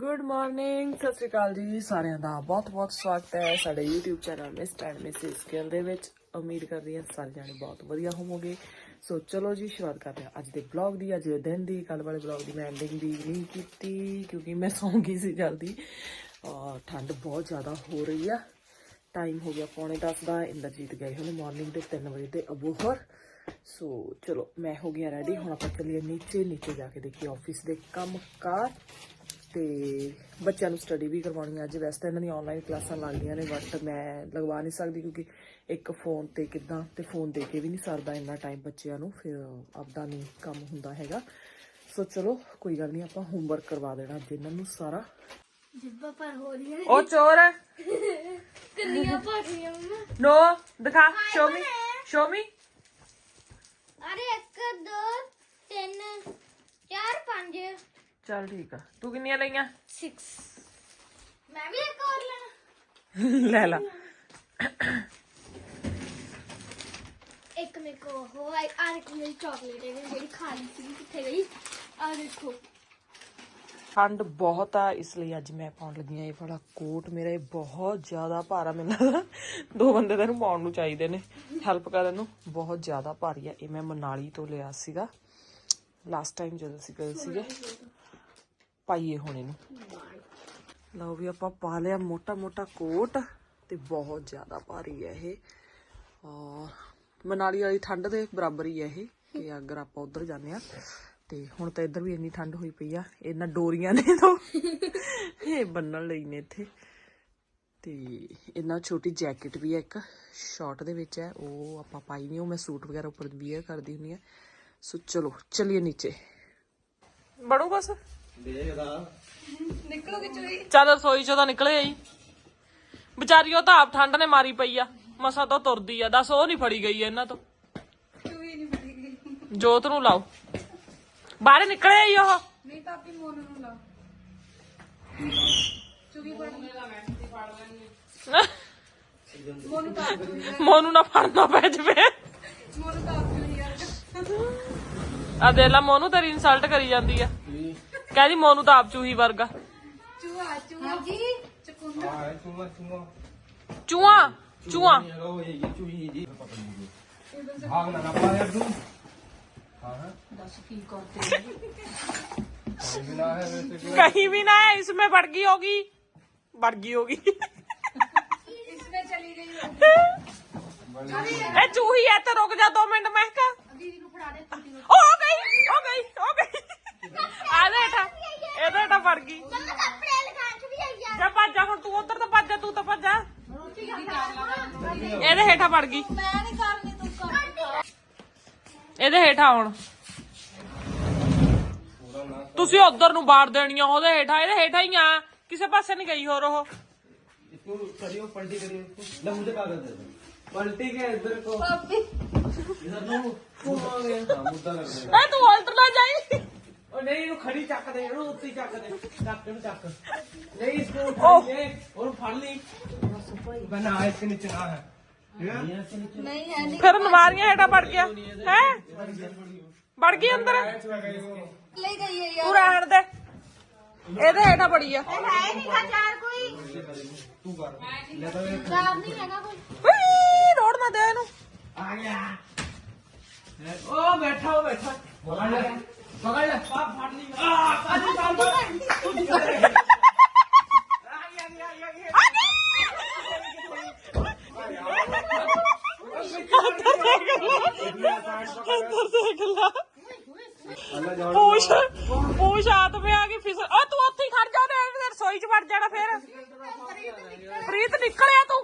Good morning ਸਤਿ ਸ਼੍ਰੀ ਅਕਾਲ ਜੀ, ਸਾਰਿਆਂ ਦਾ ਬਹੁਤ-ਬਹੁਤ ਸਵਾਗਤ ਹੈ ਸਾਡੇ YouTube channel Mr and Mrs Gill ਦੇ ਵਿੱਚ। ਉਮੀਦ ਕਰਦੀ ਹਾਂ ਸਾਰੇ ਜਾਣੇ ਬਹੁਤ ਵਧੀਆ ਹੋਵੋਗੇ। ਸੋ ਚਲੋ ਜੀ, ਸ਼ੁਰੂਆਤ ਕਰਦੇ ਹਾਂ। ਅੱਜ ਦੇ ਬਲੌਗ ਦੀ, ਅੱਜ ਦੇ ਦਿਨ ਦੀ ਕੱਲ ਵਾਲੇ ਬਲੌਗ ਦੀ ਮੈਂ ਐਂਡਿੰਗ ਦੀ ਨਹੀਂ ਕੀਤੀ, ਕਿਉਂਕਿ ਮੈਂ ਸੌਂ ਗਈ ਸੀ ਜਲਦੀ। ਔਰ ਠੰਡ ਬਹੁਤ ਜ਼ਿਆਦਾ ਹੋ ਰਹੀ ਆ। ਟਾਈਮ ਹੋ ਗਿਆ ਪੌਣੇ 10 ਦਾ, ਇੰਦਰਜੀਤ ਗਏ ਹੋਣੇ ਮਾਰਨਿੰਗ ਦੇ 3 ਵਜੇ 'ਤੇ ਅਬੂਹਰ। ਸੋ ਚਲੋ, ਮੈਂ ਹੋ ਗਿਆ ਰੈਡੀ ਹੁਣ ਆਪਾਂ ਚੱਲੀਏ ਨੀਚੇ ਨੀਚੇ ਜਾ ਕੇ ਦੇਖੀਏ ਆਫਿਸ ਦੇ ਕੰਮ ਕਾਰ ਤੇ ਬੱਚਿਆਂ ਨੂੰ ਸਟੱਡੀ ਵੀ ਕਰਵਾਉਣੀ ਹੈ ਅੱਜ ਵੈਸੇ ਤਾਂ ਇਹਨਾਂ ਦੀ ਆਨਲਾਈਨ ਕਲਾਸਾਂ ਲੱਗਦੀਆਂ ਨੇ ਬਟ ਮੈਂ ਲਗਵਾ ਨਹੀਂ ਸਕਦੀ ਕਿਉਂਕਿ ਇੱਕ ਫੋਨ ਤੇ ਕਿਦਾਂ ਤੇ ਫੋਨ ਦੇ ਕੇ ਵੀ ਨਹੀਂ ਸਰਦਾ ਇੰਨਾ ਟਾਈਮ ਬੱਚਿਆਂ ਨੂੰ ਫਿਰ ਆਪਦਾ ਨਹੀਂ ਕੰਮ ਹੁੰਦਾ ਹੈਗਾ। ਸੋ ਚਲੋ ਕੋਈ ਗੱਲ ਨਹੀਂ ਆਪਾਂ ਹੋਮਵਰਕ ਕਰਵਾ ਦੇਣਾ ਅੱਜ ਇਹਨਾਂ ਨੂੰ ਸਾਰਾ। ਜਿੱਬਾ ਪਰ ਹੋ ਰਹੀ ਹੈ। ਉਹ ਚੋਰ ਹੈ। ਕਿੰਨੀਆਂ ਭਾਟੀਆਂ ਮੰਮਾ ਨੋ। ਦਿਖਾ ਸ਼ੋ ਮੀ ਸ਼ੋ ਮੀ ਅਰੇ 1 2 3 4 5 ਚੱਲ ਠੀਕ ਆ। ਤੂੰ ਕਿੰਨੀਆਂ ਲਈਆਂ? 6 ਮੈਂ ਵੀ ਇੱਕ ਹੋਰ ਲੈਣਾ। ਲੈ ਲਾ। ਇੱਕ ਮੇਰੇ ਕੋ ਹੋ ਆਈ ਆ ਦੇਖੋ ਮੇਰੀ ਚਾਕਲੇਟ ਹੈ ਜਿਹੜੀ ਖਾਣੀ ਸੀ ਕਿੱਥੇ ਗਈ? ਆ ਦੇਖੋ। ਠੰਡ ਬਹੁਤ ਆ ਇਸ ਲਈ ਅੱਜ ਮੈਂ ਪਾਉਣ ਲੱਗੀ ਆ ਇਹ ਵਾਲਾ ਕੋਟ। ਮੇਰਾ ਇਹ ਬਹੁਤ ਜ਼ਿਆਦਾ ਭਾਰਾ ਮੈਨੂੰ ਲੱਗਦਾ ਦੋ ਬੰਦੇ ਤਾਂ ਇਹਨੂੰ ਪਾਉਣ ਨੂੰ ਚਾਹੀਦੇ ਨੇ। ਹੈਲਪ ਕਰਨ ਨੂੰ। ਬਹੁਤ ਜ਼ਿਆਦਾ ਭਾਰੀ ਆ ਇਹ ਮੈਂ ਮਨਾਲੀ ਤੋਂ ਲਿਆ ਸੀਗਾ। ਲਾਸਟ ਟਾਈਮ ਜਦੋਂ ਅਸੀਂ ਗਏ ਸੀਗੇ। ਪਾਈਏ ਹੁਣ ਇਹਨੂੰ ਲਓ ਵੀ ਆਪਾਂ ਪਾ ਲਿਆ ਮੋਟਾ ਮੋਟਾ ਕੋਟ ਤੇ ਬਹੁਤ ਜ਼ਿਆਦਾ ਭਾਰੀ ਹੈ ਇਹ। ਔਰ ਮਨਾਲੀ ਵਾਲੀ ਠੰਡ ਦੇ ਬਰਾਬਰ ਹੀ ਹੈ ਇਹ, ਕਿ ਅਗਰ ਆਪਾਂ ਉਧਰ ਜਾਂਦੇ ਆ ਤੇ ਹੁਣ ਤਾਂ ਇੱਧਰ ਵੀ ਇੰਨੀ ਠੰਡ ਹੋਈ ਪਈ ਆ, ਇਹਨਾਂ ਡੋਰੀਆਂ ਨੇ ਤੋਂ ਇਹ ਬੰਨਣ ਲਈ ਨੇ ਇੱਥੇ। ਤੇ ਇਹਨਾਂ ਛੋਟੀ ਜੈਕਟ ਵੀ ਹੈ ਇੱਕ, ਸ਼ਾਰਟ ਦੇ ਵਿੱਚ ਹੈ, ਉਹ ਆਪਾਂ ਪਾਈ ਨਹੀਂ, ਉਹ ਮੈਂ ਸੂਟ ਵਗੈਰਾ ਉੱਪਰ ਵੀਅਰ ਕਰਦੀ ਹੁੰਦੀ ਆ ਸੋ ਚਲੋ, ਚਲਿਏ ਨੀਚੇ। ਬੜੋ ਬਸ। ਨਿਕਲੋਗੇ ਚੋਈ ਚੱਲ ਰਸੋਈ ਚੋਂ ਤਾਂ ਨਿਕਲੇ ਆਈ। ਵਿਚਾਰੀ ਉਹ ਤਾਂ ਆਪ ਠੰਡ ਨੇ ਮਾਰੀ ਪਈ ਆ। ਮਸਾ ਤਾਂ ਤੁਰਦੀ ਆ। ਦੱਸ ਉਹ ਨਹੀਂ ਫੜੀ ਗਈ ਇਹਨਾਂ ਤੋਂ। ਜੋਤ ਨੂੰ ਲਾਓ। ਬਾਹਰ ਨਿਕਲੇ ਆਈ ਉਹ। ਮੋਨੂ ਨਾ ਫੜਨਾ ਪੈ ਜਵੇ। ਆ। ਦੇ ਲਾ ਮੋਨੂ ਤੇਰੀ ਇਨਸਲਟ ਕਰੀ ਜਾਂਦੀ ਆ। ਕਹਿੰਦੀ ਮੋਨੂ ਤਾਂ ਆਪ ਚੂਹੀ ਵਰਗਾ ਹਾਂਜੀ ਚੂਹਾ ਚੂਹਾ कहीं भी ना है इसमें बड़गी होगी बड़गी होगी इसमें चली गई ए चूही है तो रुक जा दो मिनट मैं का ओ, हो गई हो गई हो गई ਆ ਜਾ ਇਟਾ ਇਹਦਾ ਇਟਾ ਫੜ ਗਈ। ਮੰਮਾ ਕੱਪੜੇ ਲਗਾਣ ਚ ਵੀ ਆਈ ਜਾ ਭੱਜ ਜਾ ਹੁਣ ਤੂੰ ਉਧਰ ਤਾਂ ਭੱਜ ਜਾ ਤੂੰ ਤਾਂ ਭੱਜ ਜਾ। ਇਹਦੇ ਹੇਠਾਂ ਫੜ ਗਈ। ਮੈਂ ਨਹੀਂ ਕਰਨੀ ਤੂੰ ਕਰ ਇਹਦੇ ਹੇਠਾਂ ਹੁਣ ਤੁਸੀਂ ਉਧਰ ਨੂੰ ਬਾੜ ਦੇਣੀਆਂ ਉਹਦੇ ਹੇਠਾਂ ਇਹਦੇ ਹੇਠਾਂ ਹੀ ਆ। ਕਿਸੇ ਪਾਸੇ ਨਹੀਂ ਗਈ ਹੋਰ ਉਹ। ਤੂੰ ਕਰਿਓ ਪਲਟੀ ਕਰਿਓ ਲੈ ਮੁੰਡੇ ਕਾਗਜ਼ ਦੇ ਦੇ ਪਲਟੀ ਕੇ ਇੱਧਰ ਕੋ ਪਾਪੀ ਇਧਰ ਨੂੰ ਘੁਮਾ ਗਿਆ ਮੁੱਦਾ ਲੱਗ ਰਿਹਾ ਐ ਤੂੰ ਉਲਟ ਨਾ ਜਾਈ। ਉਹ ਨਹੀਂ ਇਹਨੂੰ ਖੜੀ ਚੱਕ ਦੇ ਇਹਨੂੰ ਫਿਰ ਨਵਾਰੀਆਂ ਹੇਠਾਂ ਵੜ ਗਿਆ। ਹੈ? ਵੜ ਗਈ ਅੰਦਰ? ਲੈ ਗਈ ਹੈ ਯਾਰ। ਪੂਰਾ ਹੜ ਦੇ। ਇਹਦੇ ਹੇਠਾਂ ਬੜੀ ਆ। ਤੂੰ ਕਰ। ਲੈ ਤਾਂ ਨਹੀਂ ਹੈਗਾ ਕੋਈ। ਵੀ ਰੋੜ ਨਾ ਦੇ ਇਹਨੂੰ। ਆ ਗਿਆ। ਉਹ ਬੈਠਾ ਉਹ ਬੈਠਾ। ਬੋਲਾ पकड़ ले पाप फाड़ ली आ पानी डाल दो तू निकल आ गया आ गया आ गया ਇੱਧਰ ਦੇਖ ਲਾ ਪੂਛ ਪੂਛ ਹੱਥ ਮੇ ਆ ਗਈ ਫਿਸਲ ਓ ਤੂੰ ਉੱਥੇ ਹੀ ਖੜ ਜਾ ਉਹਨੇ ਰਸੋਈ ਚ ਵੜ ਜਾਣਾ ਫੇਰ ਪ੍ਰੀਤ ਨਿਕਲਿਆ ਤੂੰ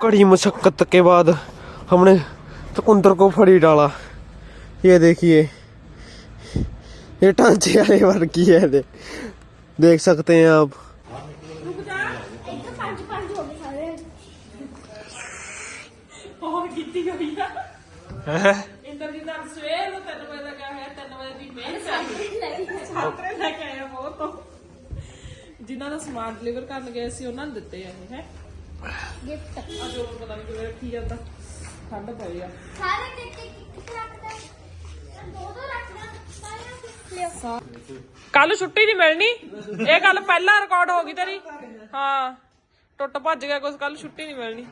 कड़ी मशक्कत के बाद हमने चकुंदर को फड़ी डाला ये देखिए ये टांचे वाले वर्गी है दे देख सकते हैं आप ਇੱਥੇ ਪੰਜ ਪੰਜ ਹੋ ਗਏ ਸਾਰੇ ਹੋਰ ਕੀਤੀ ਹੋਈ ਆ ਇੰਦਰਜੀਤ ਦਾ ਸਵੇਰ ਨੂੰ 3 ਵਜੇ ਦਾ ਗਿਆ ਹੈ 3 ਵਜੇ ਦੀ ਮਿਹਨਤ ਛਾਤਰੇ ਲੈ ਕੇ ਆਇਆ ਬਹੁਤ ਤੋਂ ਜਿਨ੍ਹਾਂ ਦਾ ਸਮਾਨ ਡਿਲੀਵਰ ਕਰਨ ਗਏ ਸੀ ਉਹਨਾਂ ਨੂੰ ਦਿੱਤੇ ਆ ਇਹ ਹੈ ਗਿਫਟ ਆ ਜੋ ਪਤਾ ਨਹੀਂ ਕਿਵੇਂ ਰੱਖੀ ਜਾਂਦਾ। ਠੰਡ ਪਈ ਆ। ਸਾਰੇ ਕਿੱਥੇ ਕਿੱਥੇ ਰੱਖਦਾ ਦੋ ਦੋ ਰੱਖਦਾ ਸਾਰੇ ਲਿਓ। ਕੱਲ ਛੁੱਟੀ ਨਹੀਂ ਮਿਲਣੀ। ਇਹ ਗੱਲ ਪਹਿਲਾਂ ਰਿਕਾਰਡ ਹੋ ਗਈ ਤੇਰੀ। ਹਾਂ। ਟੁੱਟ ਭੱਜ ਗਿਆ ਕੁਝ ਕੱਲ ਛੁੱਟੀ ਨਹੀਂ ਮਿਲਣੀ।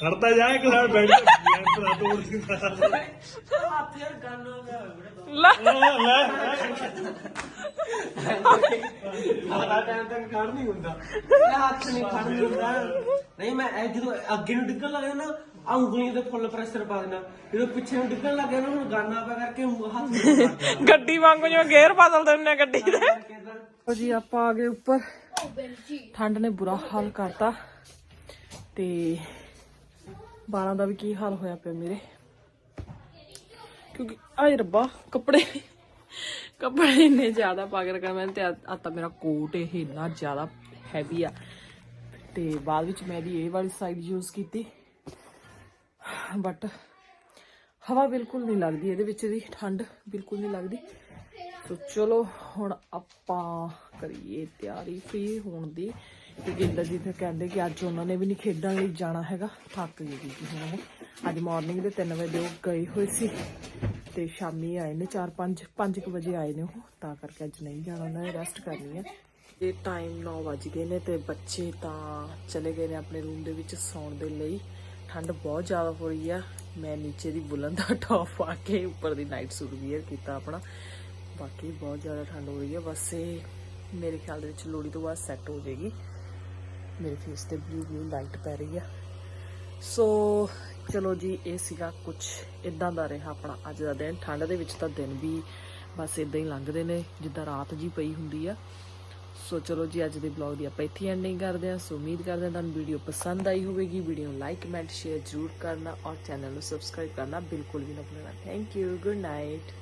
ਖੜਦਾ ਜਾ ਇੱਕ ਸਾਈਡ ਬੈਠ ਕੇ ਯੰਤਰਾ ਤੋੜ ਦਿੰਦਾ ਲੈ ਸਾਰਾ ਟਾਈਮ ਤੱਕ ਖੜ ਨਹੀਂ ਹੁੰਦਾ। ਹੱਥ ਨਹੀਂ ਖੜ ਨਹੀਂ ਹੁੰਦਾ ਨਹੀਂ ਮੈਂ ਇਹ ਜਦੋਂ ਅੱਗੇ ਨੂੰ ਡਿੱਗਣ ਲੱਗ ਨਾ ਆ ਉਂਗਲੀਆਂ ਤੇ ਫੁੱਲ ਪ੍ਰੈਸ਼ਰ ਪਾ ਦੇਣਾ ਜਦੋਂ ਪਿੱਛੇ ਨੂੰ ਡਿੱਗਣ ਲੱਗ ਗਿਆ ਨਾ ਹੁਣ ਗਾਨਾ ਪਾ ਕਰਕੇ ਹੱਥ ਗੱਡੀ ਵਾਂਗੂ ਜਿਵੇਂ ਗੇਅਰ ਬਦਲਦੇ ਹੁੰਨੇ ਗੱਡੀ ਦੇ। ਲਓ ਜੀ ਆਪਾਂ ਆ ਗਏ ਉੱਪਰ। ਠੰਡ ਨੇ ਬੁਰਾ ਹਾਲ ਕਰਤਾ। ਤੇ ਬਾਲਾਂ ਦਾ ਵੀ ਕੀ ਹਾਲ ਹੋਇਆ ਪਿਆ ਮੇਰੇ? ਕਿਉਂਕਿ ਆਏ ਰੱਬਾ, ਕੱਪੜੇ ਕੱਪੜੇ ਇੰਨੇ ਜ਼ਿਆਦਾ ਪਾ ਕੇ ਰੱਖਿਆ ਮੈਂ ਤੇ ਆ ਤਾਂ ਮੇਰਾ ਕੋਟ ਇਹ ਇੰਨਾ ਜ਼ਿਆਦਾ ਹੈਵੀ ਆ। ਤੇ ਬਾਅਦ ਵਿੱਚ ਮੈਂ ਵੀ ਇਹ ਵਾਲੀ ਸਾਈਡ ਯੂਜ਼ ਕੀਤੀ। ਬਟ ਹਵਾ ਬਿਲਕੁਲ ਨਹੀਂ ਲੱਗਦੀ, ਇਹਦੇ ਵਿੱਚ ਦੀ ਠੰਡ ਬਿਲਕੁਲ ਨਹੀਂ ਲੱਗਦੀ। ਸੋ ਚਲੋ ਹੁਣ ਆਪਾਂ ਕਰੀਏ ਤਿਆਰੀ ਫ੍ਰੀ ਹੋਣ ਦੀ। ਕਿਉਂਕਿ ਜੀ ਨੇ ਕਹਿੰਦੇ ਕਿ ਅੱਜ ਉਹਨਾਂ ਨੇ ਵੀ ਨਹੀਂ ਖੇਡਣ ਲਈ ਜਾਣਾ ਹੈਗਾ। ਥੱਕ ਗਏ ਜੀ ਹੁਣ ਉਹ। ਅੱਜ ਮਾਰਨਿੰਗ ਦੇ 3 ਵਜੇ ਉਹ ਗਏ ਹੋਏ ਸੀ ਤੇ ਸ਼ਾਮੀ ਆਏ ਨੇ 4-5 5 ਵਜੇ ਆਏ ਨੇ ਉਹ। ਤਾਂ ਕਰਕੇ ਅੱਜ ਨਹੀਂ ਜਾਣਾ, ਉਹਨਾਂ ਨੇ ਰੈਸਟ ਕਰਨੀ ਹੈ ਇਹ ਟਾਈਮ 9 ਵਜ ਗਏ ਨੇ ਤੇ ਬੱਚੇ ਤਾਂ ਚਲੇ ਗਏ ਨੇ ਆਪਣੇ ਰੂਮ ਦੇ ਵਿੱਚ ਸੌਣ ਦੇ ਲਈ। ਠੰਡ ਬਹੁਤ ਜ਼ਿਆਦਾ ਹੋ ਰਹੀ ਆ। ਮੈਂ ਨੀਚੇ ਦੀ ਬੁਲੰਦ ਦਾ ਟੌਪ ਪਾ ਕੇ ਉੱਪਰ ਦੀ ਨਾਈਟ ਸੂਟ ਵੀਅਰ ਕੀਤਾ ਆਪਣਾ। ਬਾਕੀ ਬਹੁਤ ਜ਼ਿਆਦਾ ਠੰਡ ਹੋ ਰਹੀ ਹੈ ਬਸ ਇਹ ਮੇਰੇ ਖਿਆਲ ਦੇ ਵਿੱਚ ਲੋੜੀ ਤੋਂ ਬਾਅਦ ਸੈੱਟ ਹੋ ਜਾਏਗੀ। ਮੇਰੇ ਫੇਸ ਤੇ ਬਲੂ ਬਲੂ ਲਾਈਟ ਪੈ ਰਹੀ ਆ। ਸੋ ਚਲੋ ਜੀ, ਇਹ ਸੀਗਾ ਕੁਝ ਇਦਾਂ ਦਾ ਰਿਹਾ ਆਪਣਾ ਅੱਜ ਦਾ ਦਿਨ। ਠੰਡ ਦੇ ਵਿੱਚ ਤਾਂ ਦਿਨ ਵੀ ਬਸ ਇਦਾਂ ਹੀ ਲੰਘਦੇ ਨੇ, ਜਿੱਦਾਂ ਰਾਤ ਜੀ ਪਈ ਹੁੰਦੀ ਆ। ਸੋ ਚਲੋ ਜੀ, ਅੱਜ ਦੇ ਵਲੌਗ ਦੀ ਆਪਾਂ ਇੱਥੇ ਐਂਡਿੰਗ ਕਰਦੇ ਹਾਂ। ਸੋ ਉਮੀਦ ਕਰਦੇ ਹਾਂ ਤੁਹਾਨੂੰ ਵੀਡੀਓ ਪਸੰਦ ਆਈ ਹੋਵੇਗੀ। ਵੀਡੀਓ ਨੂੰ ਲਾਈਕ ਕਮੈਂਟ ਸ਼ੇਅਰ ਜ਼ਰੂਰ ਕਰਨਾ ਔਰ ਚੈਨਲ ਨੂੰ ਸਬਸਕ੍ਰਾਈਬ ਕਰਨਾ ਬਿਲਕੁਲ ਵੀ ਨਾ ਭੁੱਲਣਾ। Thank you good night